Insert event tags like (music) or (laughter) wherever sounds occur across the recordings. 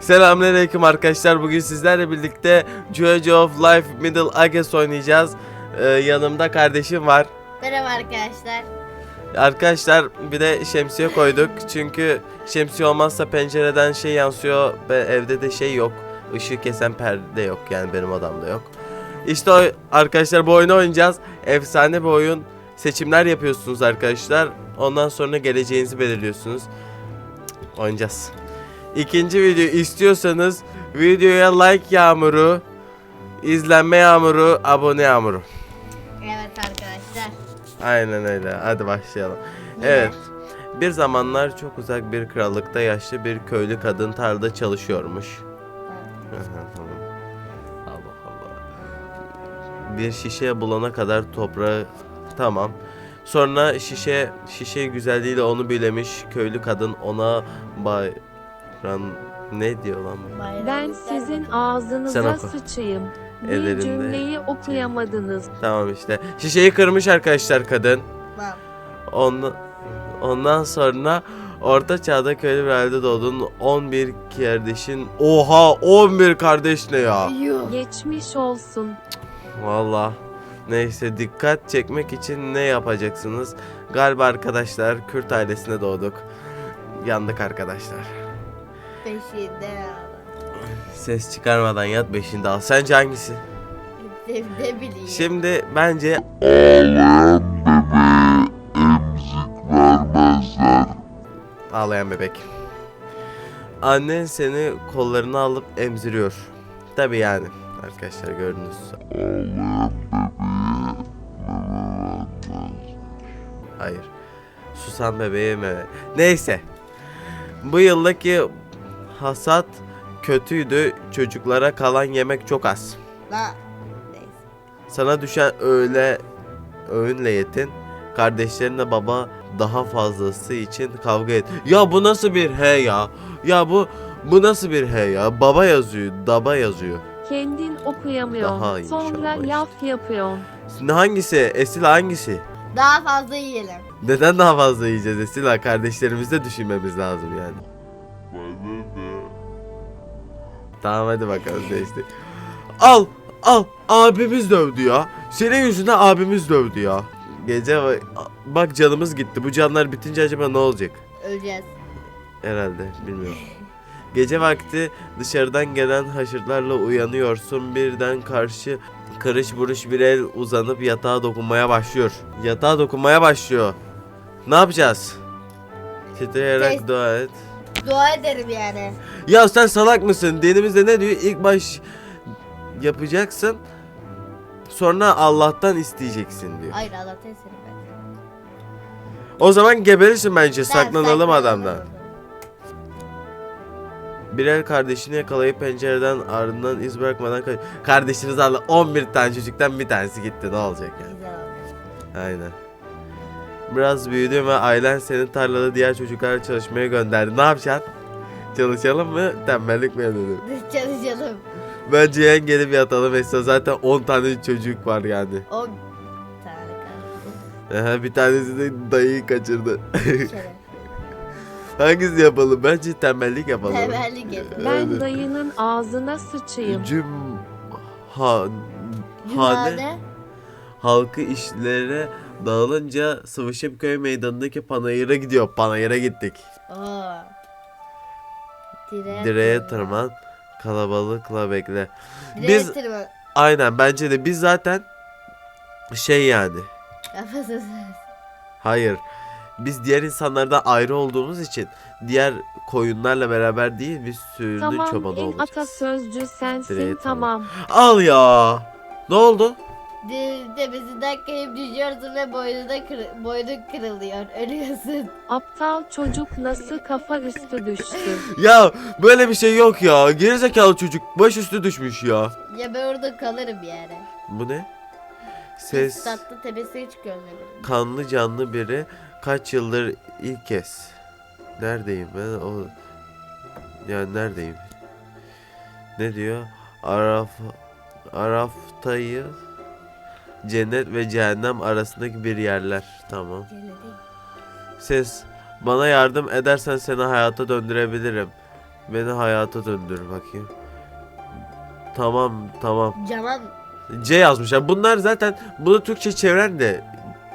Selamünaleyküm arkadaşlar. Bugün sizlerle birlikte George of Life Middle Ages oynayacağız. Ee, yanımda kardeşim var. Merhaba arkadaşlar. Arkadaşlar bir de şemsiye koyduk. Çünkü şemsiye olmazsa pencereden şey yansıyor ve evde de şey yok. Işığı kesen perde yok yani benim odamda yok. İşte o arkadaşlar bu oyunu oynayacağız. Efsane bir oyun. Seçimler yapıyorsunuz arkadaşlar. Ondan sonra geleceğinizi belirliyorsunuz. Oynayacağız. İkinci video istiyorsanız videoya like yağmuru, izlenme yağmuru, abone yağmuru. Evet arkadaşlar. Aynen öyle. Hadi başlayalım. Yine. Evet. Bir zamanlar çok uzak bir krallıkta yaşlı bir köylü kadın tarlada çalışıyormuş. Tamam. Allah Allah. Bir şişe bulana kadar toprağı tamam. Sonra şişe şişe güzelliğiyle onu bilemiş köylü kadın ona bayran ne diyor lan bu? Ben sizin? Sen ağzınıza oku. sıçayım. Bir Ellerinde. cümleyi okuyamadınız. Tamam işte. Şişeyi kırmış arkadaşlar kadın. Ondan, ondan sonra orta çağda köylü bir ailede doğdun 11 kardeşin. Oha 11 kardeş ne ya? Yuh. Geçmiş olsun. Valla. Neyse dikkat çekmek için ne yapacaksınız? Galiba arkadaşlar Kürt ailesine doğduk. Yandık arkadaşlar. Peşinden aldım. Ses çıkarmadan yat beşinde al. Sence hangisi? Ne, ne bileyim. Şimdi bence ağlayan bebek. Annen seni kollarına alıp emziriyor. Tabi yani arkadaşlar gördünüz. Hayır. Susan bebeğe meme. Neyse. Bu yıldaki hasat kötüydü. Çocuklara kalan yemek çok az. La. Neyse. Sana düşen öğle öğünle yetin. Kardeşlerinle baba daha fazlası için kavga et. Ya bu nasıl bir he ya? Ya bu bu nasıl bir he ya? Baba yazıyor, daba yazıyor. Kendin okuyamıyorsun. Daha iyi Sonra işte. laf yapıyorsun. Ne hangisi? Esila hangisi? Daha fazla yiyelim. Neden daha fazla yiyeceğiz Esila? Kardeşlerimizi de düşünmemiz lazım yani. Tamam hadi bakalım değişti. Al al abimiz dövdü ya. Senin yüzünden abimiz dövdü ya. Gece va- bak canımız gitti. Bu canlar bitince acaba ne olacak? Öleceğiz. Herhalde bilmiyorum. Gece vakti dışarıdan gelen haşırtlarla uyanıyorsun. Birden karşı karış buruş bir el uzanıp yatağa dokunmaya başlıyor. Yatağa dokunmaya başlıyor. Ne yapacağız? Titreyerek dua et. Dua ederim yani. Ya sen salak mısın? Dinimizde ne diyor? İlk baş yapacaksın. Sonra Allah'tan isteyeceksin diyor. Hayır Allah'tan seni ben. O zaman geberirsin bence. Ben Saklanalım adamdan. Birer kardeşini yakalayıp pencereden ardından iz bırakmadan kaç... Kardeşiniz aldı 11 tane çocuktan bir tanesi gitti ne olacak yani. Güzel oldu. Aynen. Biraz büyüdün ve ailen senin tarlada diğer çocuklarla çalışmaya gönderdi. Ne yapacaksın? Çalışalım mı? Tembellik mi? Biz çalışalım. Bence yan gelip yatalım Esra. Zaten 10 tane çocuk var yani. O tane kaldı. Aha, bir tanesi de dayıyı kaçırdı. Şeref. (laughs) Hangisi yapalım? Bence tembellik yapalım. Temelli gelin. Evet. Ben dayının ağzına sıçayım. Cüm... Ha... Hane... Cuma'da halkı işlere dağılınca Sıvışıp köy meydanındaki panayıra gidiyor. Panayıra gittik. Oo. Direğe, Direğe tırman kalabalıkla bekle. Direğe Biz tırman. aynen bence de biz zaten şey yani. Hayır. Biz diğer insanlardan ayrı olduğumuz için diğer koyunlarla beraber değil biz sürünün Tamam çobanı en olacağız. atasözcü sensin Direğe tamam. Al ya. Ne oldu? De- Tepesinden kayıp düşüyorsun ve boynuna kır boynun kırılıyor. Ölüyorsun. Aptal çocuk nasıl kafa üstü düştü. (laughs) Ya böyle bir şey yok ya. Gerizekalı çocuk baş üstü düşmüş ya. Ya ben orada kalırım yani. Bu ne? Ses Tatlı tepesine çıkıyorum dedim. kanlı canlı biri kaç yıldır ilk kez. Neredeyim ben? O yani neredeyim? Ne diyor? Araf Araftayı cennet ve cehennem arasındaki bir yerler. Tamam. Ses bana yardım edersen seni hayata döndürebilirim. Beni hayata döndür bakayım. Tamam tamam. Tamam C yazmışlar. Bunlar zaten bunu Türkçe çeviren de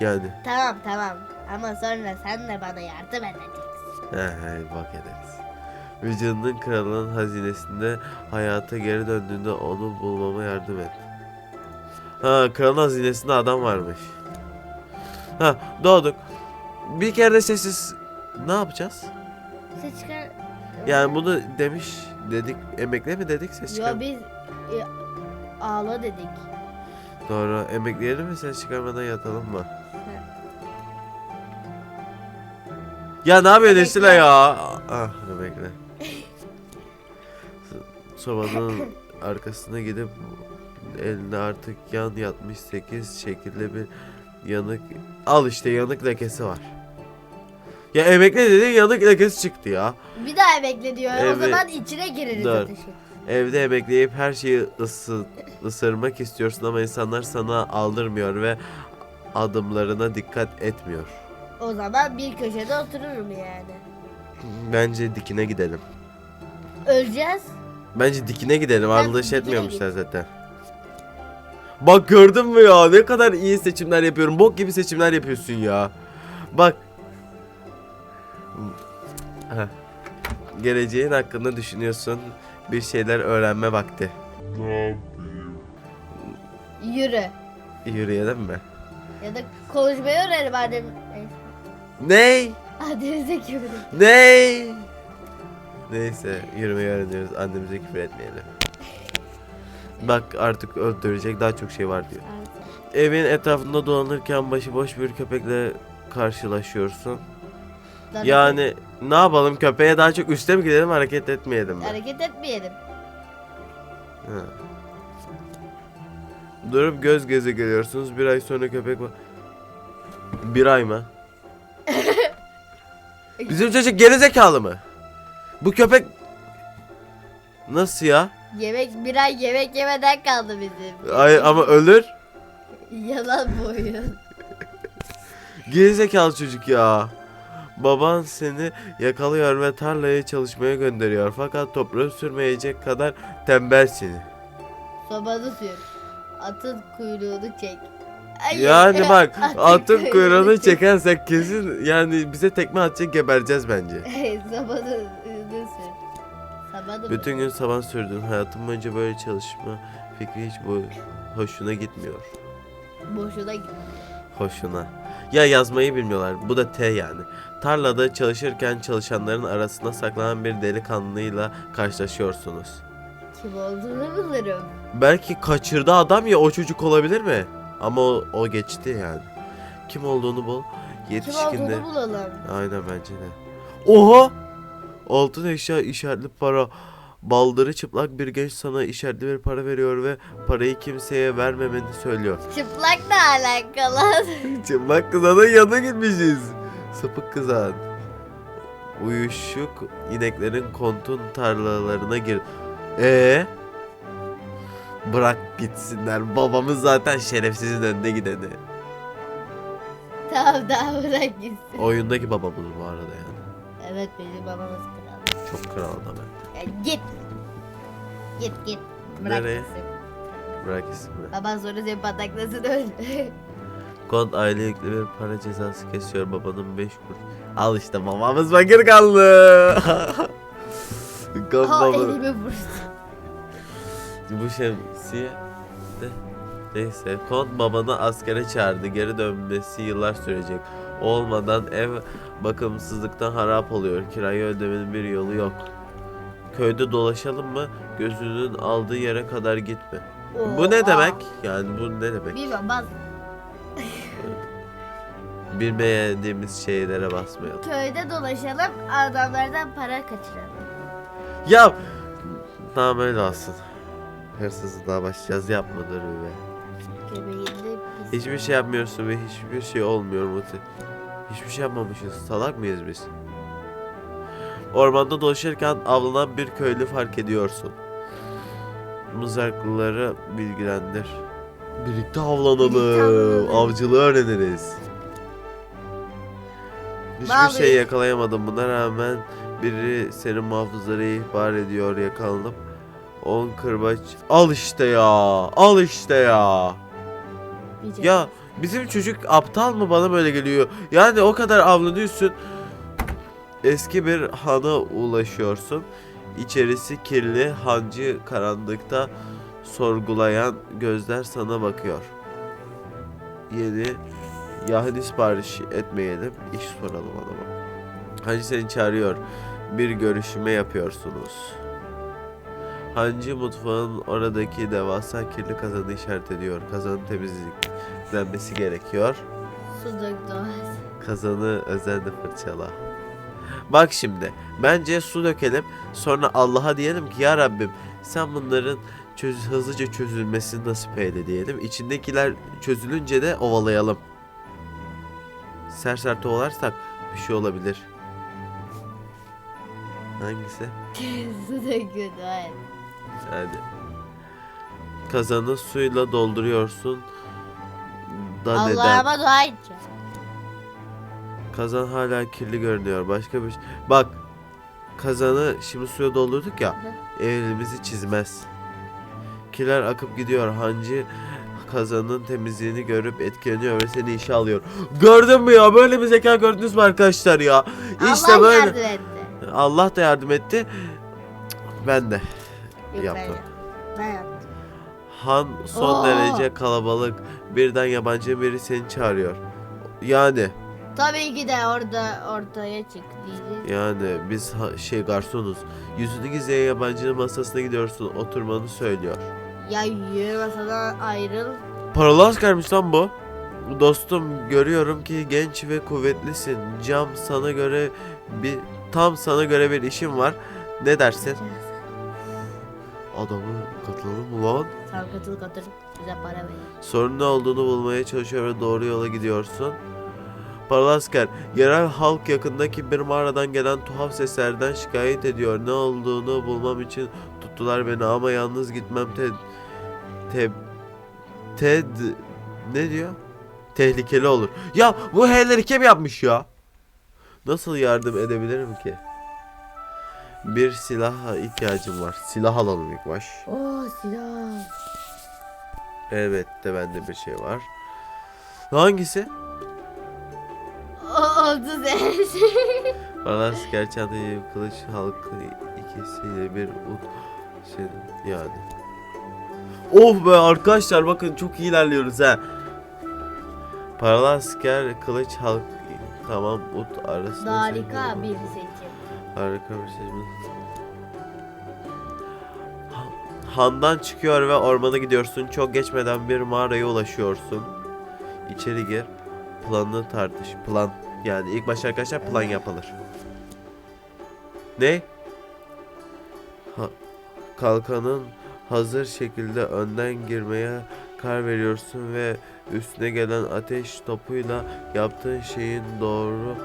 yani. tamam tamam. Ama sonra sen de bana yardım edeceksin. He he bak ederiz. Vücudunun kralının hazinesinde hayata geri döndüğünde onu bulmama yardım et. Ha kralın hazinesinde adam varmış. Ha doğduk. Bir kere de sessiz ne yapacağız? Ses çıkar. Yani bunu demiş dedik emekle mi dedik ses çıkar. Yo biz e, ağla dedik. Doğru emekleyelim mi ses çıkarmadan yatalım mı? Ya ne yapıyorsun. Esila ya? Ah emekle. (laughs) Sobanın arkasına gidip elinde artık yan yatmış 8 şekilde bir yanık al işte yanık lekesi var. Ya emekle dedin yanık lekesi çıktı ya. Bir daha bekle diyor. O Evet. zaman içine gireriz Dur. ateşi. Evde emekleyip her şeyi ısı, ısırmak istiyorsun ama insanlar sana aldırmıyor ve adımlarına dikkat etmiyor. O zaman bir köşede otururum yani. Bence dikine gidelim. Öleceğiz. Bence dikine gidelim. Anlaş etmiyormuşlar zaten. Bak gördün mü ya? Ne kadar iyi seçimler yapıyorum. Bok gibi seçimler yapıyorsun ya. Bak. Heh. Geleceğin hakkında düşünüyorsun. Bir şeyler öğrenme vakti. Yürü. Yürüyelim mi? Ya da konuşmayı öğrenelim madem. Ney? Hadi zeki Ney? Neyse yürümeyi öğreniyoruz. Annemize küfür etmeyelim. Bak artık öldürecek daha çok şey var diyor. Evin etrafında dolanırken başıboş bir köpekle karşılaşıyorsun. Yani ne yapalım köpeğe daha çok üste mi gidelim hareket etmeyelim mi? Hareket etmeyelim. Ha. Durup göz göze geliyorsunuz. Bir ay sonra köpek var. Bir ay mı? (laughs) Bizim çocuk gerizekalı mı? Bu köpek Nasıl ya? Yemek bir ay yemek yemeden kaldı bizim. Ay ama ölür. Yalan bu oyun. (laughs) Gerizekalı çocuk ya. Baban seni yakalıyor ve tarlaya çalışmaya gönderiyor. Fakat toprağı sürmeyecek kadar tembelsin. Sobanı sür. Atın kuyruğunu çek. Ay, Yani (laughs) bak atın kuyruğunu çek. çekersek kesin yani bize tekme atacak gebereceğiz bence. (laughs) Sobanı sür. Bütün gün saban sürdün. Hayatım boyunca böyle çalışma fikri hiç bu hoşuna gitmiyor. Boşuna git. Hoşuna. Ya yazmayı bilmiyorlar. Bu da T yani. Tarlada çalışırken çalışanların arasında saklanan bir delikanlıyla karşılaşıyorsunuz. Kim olduğunu bulurum. Belki kaçırdı adam ya o çocuk olabilir mi? Ama o, o geçti yani. Kim olduğunu bul. Kim Yetişkinde. olduğunu bulalım. Aynen bence de. Oha! Altın eşya işaretli para. Baldırı çıplak bir genç sana işaretli bir para veriyor ve parayı kimseye vermemeni söylüyor. Çıplak ne alakalı? (laughs) Çıplak kızanın yanına gitmişiz. Sapık kızan. Uyuşuk ineklerin kontun tarlalarına gir. Ee? Bırak gitsinler. Babamız zaten şerefsizin önünde gideni. tamam daha bırak gitsin. Oyundaki babamız bu arada yani. Evet bizim babamız. Çok kral adam. Ya git. Git git. Bırak Nereye? gitsin. Bırak ismi. Baban sonra seni pataklasın öl. (laughs) Kont aile yüklü bir para cezası kesiyor babanın 5 kuruş. Al işte babamız fakir kaldı. (laughs) Kont Aha baba. elimi vurdu. (laughs) Bu şemsiye de neyse Kont babanı askere çağırdı. Geri dönmesi yıllar sürecek. Olmadan ev bakımsızlıktan harap oluyor. Kirayı ödemenin bir yolu yok. Köyde dolaşalım mı? Gözünün aldığı yere kadar gitme. Bu ne demek? Yani bu ne demek? Bilmiyorum baz. Bilmediğimiz şeylere basmayalım. Köyde dolaşalım adamlardan para kaçıralım. Ya tamam öyle olsun. Hırsızlığa başlayacağız yapmadır be. Göbeğinde. Hiçbir şey yapmıyorsun ve hiçbir şey olmuyor Muti. Hiçbir şey yapmamışız. Salak mıyız biz? Ormanda dolaşırken avlanan bir köylü fark ediyorsun. Mızraklıları bilgilendir. Birlikte avlanalım. Birlikte avlanalım. Avcılığı öğreniriz. Hiçbir Vallahi- şey yakalayamadım. Buna rağmen Biri senin muhafızları ihbar ediyor yakalanıp 10 kırbaç al işte ya al işte ya Diyecek. ya bizim çocuk aptal mı bana böyle geliyor? Yani o kadar avlanıyorsun. Eski bir hana ulaşıyorsun. İçerisi kirli hancı karanlıkta sorgulayan gözler sana bakıyor. Yeni yahni sipariş etmeyelim. İş soralım adama. Hancı seni çağırıyor. Bir görüşme yapıyorsunuz Hancı mutfağın oradaki devasa kirli kazanı işaret ediyor. Kazanın temizlenmesi gerekiyor. Su döktü. Kazanı özenle fırçala. Bak şimdi. Bence su dökelim. Sonra Allah'a diyelim ki ya Rabbim sen bunların çöz hızlıca çözülmesini nasip eyle diyelim. İçindekiler çözülünce de ovalayalım. Sert sert ovalarsak bir şey olabilir. Hangisi? (laughs) Su döküyordu Hadi. Kazanı suyla dolduruyorsun. Da neden? Allah'ıma dua edeceğim. Kazan hala kirli görünüyor. Başka bir şey. Bak. Kazanı şimdi suya doldurduk ya. Elimizi çizmez. Kirler akıp gidiyor. Hancı kazanın temizliğini görüp etkileniyor ve seni işe alıyor. Gördün mü ya? Böyle bir zeka gördünüz mü arkadaşlar ya? İşte Allah böyle. yardım etti. Allah da yardım etti. Ben de. Yok, Yaptım. Ben, ben yaptım. Han son Oo. derece kalabalık. Birden yabancı biri seni çağırıyor. Yani Tabii ki de orada ortaya çık diyeceğiz. yani biz ha- şey garsonuz. Yüzünü gizleyen yabancının masasına gidiyorsun. Oturmanı söylüyor. Ya yürü masadan ayrıl. Paralı askermiş lan bu. Dostum görüyorum ki genç ve kuvvetlisin. Cam sana göre bir tam sana göre bir işim var. Ne dersin? Adamı katılalım mı lan? Sen katıl katıl bize para ver. Sorun ne olduğunu bulmaya çalışıyor ve doğru yola gidiyorsun. Paralı asker, yerel halk yakındaki bir mağaradan gelen tuhaf seslerden şikayet ediyor. Ne olduğunu bulmam için tuttular beni ama yalnız gitmem Ted. Ted. Ted. Ne diyor? Tehlikeli olur. Ya bu H'leri kim yapmış ya? Nasıl yardım edebilirim ki? Bir silaha ihtiyacım var. Silah alalım ilk baş. Oo silah. Elbette bende bir şey var. Hangisi? O oldu. Bana asker çantayı kılıç halkı ikisiyle bir ut şey yani. Oh be arkadaşlar bakın çok iyi ilerliyoruz ha. Paralı asker kılıç halk tamam ut arasında Harika bir seçim. Harika bir şey mi? Ha- Handan çıkıyor ve ormana gidiyorsun. Çok geçmeden bir mağaraya ulaşıyorsun. İçeri gir. Planını tartış. Plan. Yani ilk başta arkadaşlar plan yapılır. Ne? Ha- kalkanın hazır şekilde önden girmeye karar veriyorsun ve üstüne gelen ateş topuyla yaptığın şeyin doğru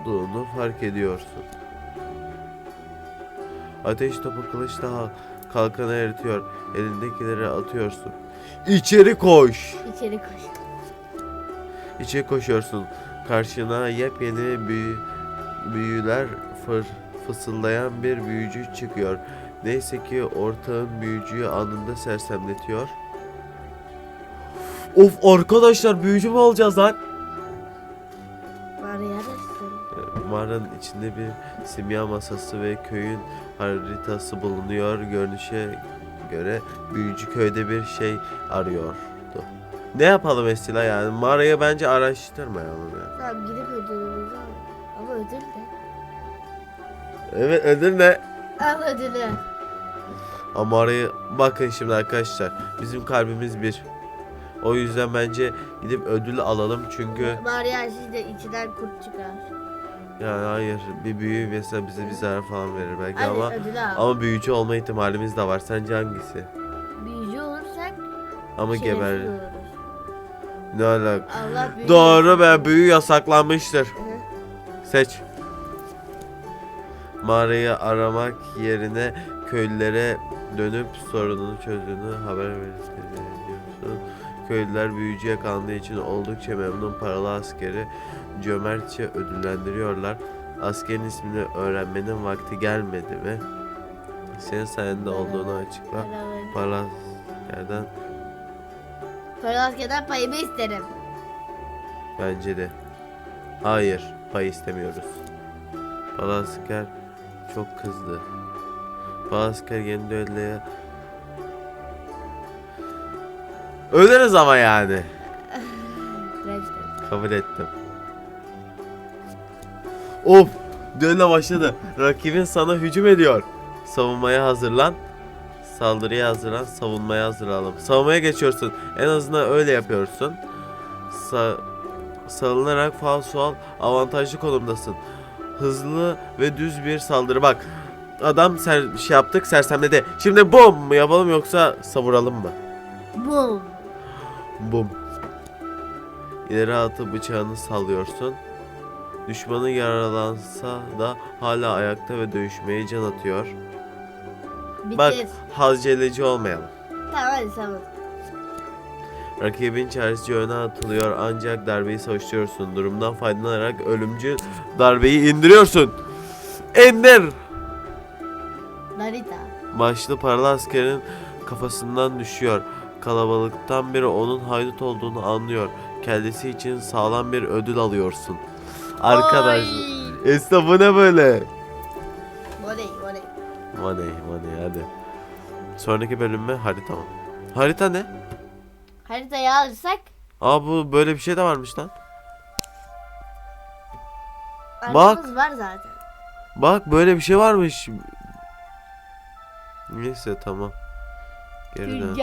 olduğunu fark ediyorsun. Ateş topu kılıçla ha- kalkanı eritiyor. Elindekileri atıyorsun. İçeri koş. İçeri koş. İçeri koşuyorsun. Karşına yepyeni büyü, büyüler fır, fısıldayan bir büyücü çıkıyor. Neyse ki ortağın büyücüyü anında sersemletiyor. Of arkadaşlar büyücü mü olacağız lan? Mağaranın içinde bir simya masası ve köyün haritası bulunuyor. Görünüşe göre büyücü köyde bir şey arıyordu. Ne yapalım Esila yani? Mağarayı bence araştırmayalım yani. Tamam gidip ödülümüzü al. Ama ödül ne? Evet ödül ne? Al ödülü. Ama mağarayı bakın şimdi arkadaşlar. Bizim kalbimiz bir. O yüzden bence gidip ödül alalım çünkü Var ya şimdi içinden kurt çıkar. yani hayır bir büyü mesela bize bir zarar falan verir belki Hadi ama al. ama büyücü olma ihtimalimiz de var. Sence hangisi? Büyücü olursak Ama şerefsiz geber. oluruz. Ne alaka? Allah büyücü. Doğru be büyü yasaklanmıştır. Seç. Mağarayı aramak yerine köylülere dönüp sorununu çözdüğünü haber veriyorsun. Köylüler büyücü yakalandığı için oldukça memnun paralı askeri cömertçe ödüllendiriyorlar. Askerin ismini öğrenmenin vakti gelmedi mi? Senin sayende olduğunu açıkla. Para askerden Para askerden payımı isterim. bence de. Hayır, pay istemiyoruz. Palasker çok kızdı. Palasker yeni düelloya... Ölürüz ama yani. Kabul ettim. Of! Düello başladı. Rakibin sana hücum ediyor. Savunmaya hazırlan. Saldırıya hazırlan. Savunmaya hazırlanalım. Savunmaya geçiyorsun. En azından öyle yapıyorsun. Sa salınarak falso al. Avantajlı konumdasın. Hızlı ve düz bir saldırı. Bak. Adam ser şey yaptık sersemledi. Şimdi bom mu yapalım yoksa savuralım mı? Boom. Bum. İleri atıp bıçağını sallıyorsun. Düşmanı yaralansa da hala ayakta ve dövüşmeye can atıyor. Bitir. Bak hazceleci olmayalım. Tamam hadi tamam. Rakibin çaresici öne atılıyor ancak darbeyi savaştırıyorsun. Durumdan faydalanarak ölümcül darbeyi indiriyorsun. İndir! Narita. Başlı paralı askerin kafasından düşüyor. Kalabalıktan biri onun haydut olduğunu anlıyor. Kendisi için sağlam bir ödül alıyorsun. Arkadaş. Esna bu ne böyle? Money money. Money money hadi. Sonraki bölümme harita mı? Harita ne? Haritayı alırsak Aa bu böyle bir şey de varmış lan. haritamız var zaten. Bak böyle bir şey varmış. Neyse tamam. Geri dön.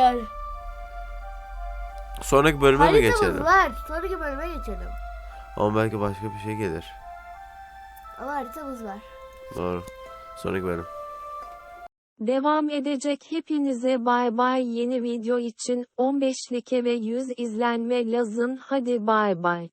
Sonraki bölüme mi Haritamız geçelim? var. Sonraki bölüme geçelim. Ama belki başka bir şey gelir. Ama haritamız var. Doğru. Sonraki bölüm. Devam edecek hepinize bay bay yeni video için 15 like ve 100 izlenme lazım hadi bay bay.